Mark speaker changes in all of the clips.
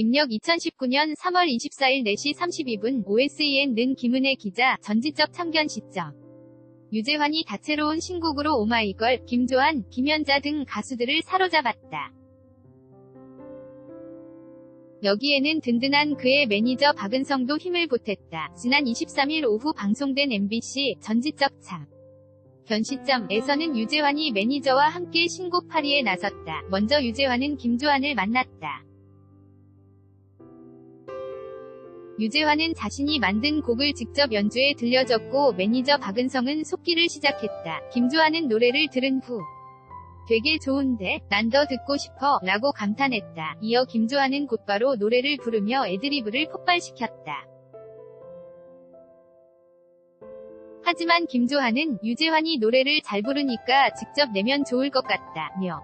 Speaker 1: 입력 2019년 3월 24일 4시 32분 OSEN 는 김은혜 기자 전지적 참견 시점. 유재환이 다채로운 신곡으로 오마이걸, 김조한, 김연자 등 가수들을 사로잡았다. 여기에는 든든한 그의 매니저 박은성도 힘을 보탰다. 지난 23일 오후 방송된 MBC 전지적 참. 변 시점에서는 유재환이 매니저와 함께 신곡 파리에 나섰다. 먼저 유재환은 김조한을 만났다. 유재환은 자신이 만든 곡을 직접 연주해 들려줬고 매니저 박은성은 속기를 시작했다. 김조한은 노래를 들은 후 되게 좋은데 난 더 듣고 싶어 라고 감탄했다. 이어 김조한은 곧바로 노래를 부르며 애드리브를 폭발시켰다. 하지만 김조한은 유재환이 노래를 잘 부르니까 직접 내면 좋을 것 같다며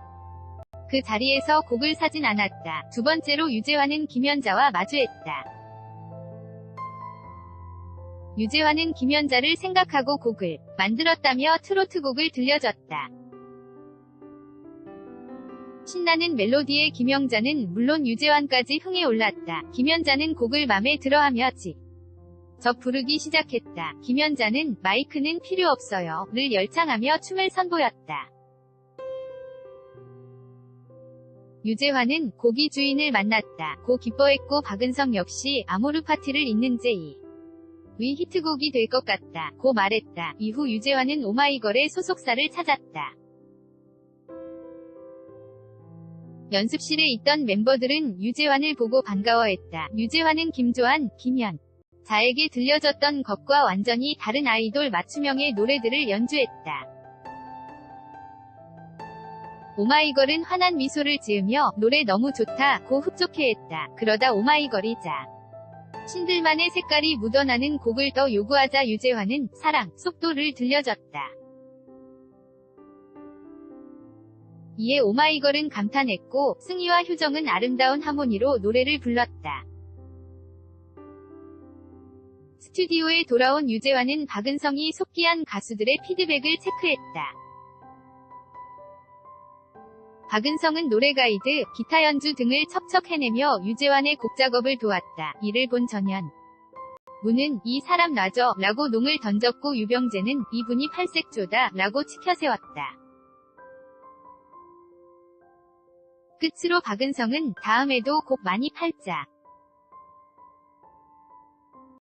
Speaker 1: 그 자리에서 곡을 사진 않았다. 두 번째로 유재환은 김연자와 마주했다. 유재환은 김연자를 생각하고 곡을 만들었다며 트로트 곡을 들려줬다. 신나는 멜로디의 김영자는 물론 유재환까지 흥에 올랐다. 김연자는 곡을 맘에 들어하며 지. 적 부르기 시작했다. 김연자는 마이크는 필요 없어요. 를 열창하며 춤을 선보였다. 유재환은 고기 주인을 만났다. 고 기뻐했고 박은성 역시 아모르 파티를 잇는 제이. 위 히트곡이 될 것 같다. 고 말했다. 이후 유재환은 오마이걸의 소속사를 찾았다. 연습실에 있던 멤버들은 유재환을 보고 반가워했다. 유재환은 김조한, 김현, 자에게 들려줬던 것과 완전히 다른 아이돌 맞춤형의 노래들을 연주했다. 오마이걸은 환한 미소를 지으며 노래 너무 좋다 고 흡족해했다. 그러다 오마이걸이 자 신들만의 색깔이 묻어나는 곡을 더 요구하자 유재환은 사랑, 속도를 들려줬다. 이에 오마이걸은 감탄했고 승희와 효정은 아름다운 하모니로 노래를 불렀다. 스튜디오에 돌아온 유재환은 박은성이 속기한 가수들의 피드백을 체크했다. 박은성은 노래 가이드, 기타 연주 등을 척척 해내며 유재환의 곡 작업을 도왔다. 이를 본 전현. 문은 이 사람 놔줘 라고 농을 던졌고 유병재는 이분이 팔색조다 라고 치켜세웠다. 끝으로 박은성은 다음에도 곡 많이 팔자.